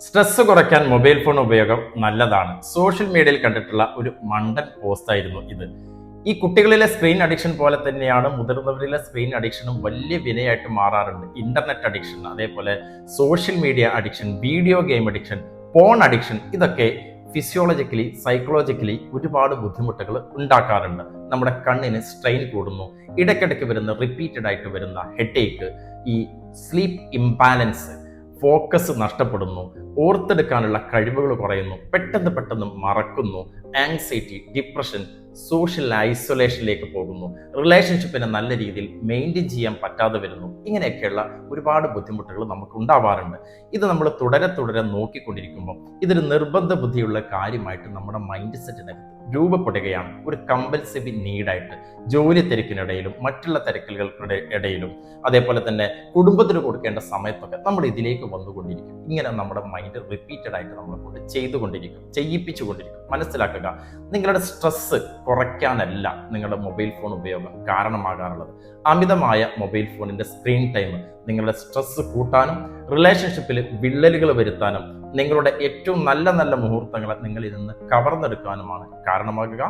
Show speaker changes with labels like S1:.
S1: Stress കുറയ്ക്കാൻ mobile phone ഉപയോഗം നല്ലതാണ്. സോഷ്യൽ മീഡിയയിൽ കണ്ടിട്ടുള്ള ഒരു മണ്ടൻ പോസ്റ്റ് ആയിരുന്നു ഇത്. ഈ കുട്ടികളിലെ സ്ക്രീൻ അഡിക്ഷൻ പോലെ തന്നെയാണ് മുതിർന്നവരിലെ സ്ക്രീൻ അഡിക്ഷനും വലിയ വിനയായിട്ട് മാറാറുണ്ട്. ഇന്റർനെറ്റ് അഡിക്ഷൻ അതേപോലെ social media addiction video game addiction phone addiction ഇതൊക്കെ ഫിസിയോളജിക്കലി സൈക്കോളജിക്കലി ഒരുപാട് ബുദ്ധിമുട്ടുകൾ ഉണ്ടാക്കാറുണ്ട്. നമ്മുടെ കണ്ണിന് സ്ട്രെയിൻ കൂടുന്നു. ഇടയ്ക്കിടയ്ക്ക് വരുന്ന റിപ്പീറ്റഡ് ആയിട്ട് വരുന്ന ഹെഡേക്ക് ഈ സ്ലീപ്പ് ഇംബാലൻസ് ഫോക്കസ് നഷ്ടപ്പെടുന്നു. ഓർത്തെടുക്കാനുള്ള കഴിവുകൾ കുറയുന്നു. പെട്ടെന്ന് പെട്ടെന്ന് മറക്കുന്നു. ആങ്സൈറ്റി ഡിപ്രഷൻ സോഷ്യൽ ഐസൊലേഷനിലേക്ക് പോകുന്നു. റിലേഷൻഷിപ്പിനെ നല്ല രീതിയിൽ മെയിന്റെയിൻ ചെയ്യാൻ പറ്റാതെ വരുന്നു. ഇങ്ങനെയൊക്കെയുള്ള ഒരുപാട് ബുദ്ധിമുട്ടുകൾ നമുക്ക് ഉണ്ടാവാറുണ്ട്. ഇത് നമ്മൾ തുടരെ തുടരെ നോക്കിക്കൊണ്ടിരിക്കുമ്പോൾ ഇതൊരു നിർബന്ധ ബുദ്ധിയുള്ള കാര്യമായിട്ട് നമ്മുടെ മൈൻഡ് സെറ്റിനകത്ത് രൂപപ്പെടുകയാണ്. ഒരു കമ്പൽസറി നീഡായിട്ട് ജോലി തിരക്കിനിടയിലും മറ്റുള്ള തിരക്കലുകൾക്കിടെ ഇടയിലും അതേപോലെ തന്നെ കുടുംബത്തിന് കൊടുക്കേണ്ട സമയത്തൊക്കെ നമ്മൾ ഇതിലേക്ക് വന്നുകൊണ്ടിരിക്കും. ഇങ്ങനെ നമ്മുടെ മൈൻഡ് റിപ്പീറ്റഡ് ആയിട്ട് നമ്മളെ കൊണ്ട് ചെയ്തുകൊണ്ടിരിക്കും ചെയ്യിപ്പിച്ചുകൊണ്ടിരിക്കും. മനസ്സിലാക്കുക നിങ്ങളുടെ സ്ട്രെസ്സ് കുറയ്ക്കാനല്ല നിങ്ങളുടെ മൊബൈൽ ഫോൺ ഉപയോഗം കാരണമാകാറുള്ളത്. അമിതമായ മൊബൈൽ ഫോണിന്റെ സ്ക്രീൻ ടൈം നിങ്ങളുടെ സ്ട്രെസ് കൂട്ടാനും റിലേഷൻഷിപ്പിൽ വിള്ളലുകൾ വരുത്താനും നിങ്ങളുടെ ഏറ്റവും നല്ല നല്ല മുഹൂർത്തങ്ങളെ നിങ്ങളിൽ നിന്ന് കവർന്നെടുക്കാനുമാണ് കാരണമാകുക.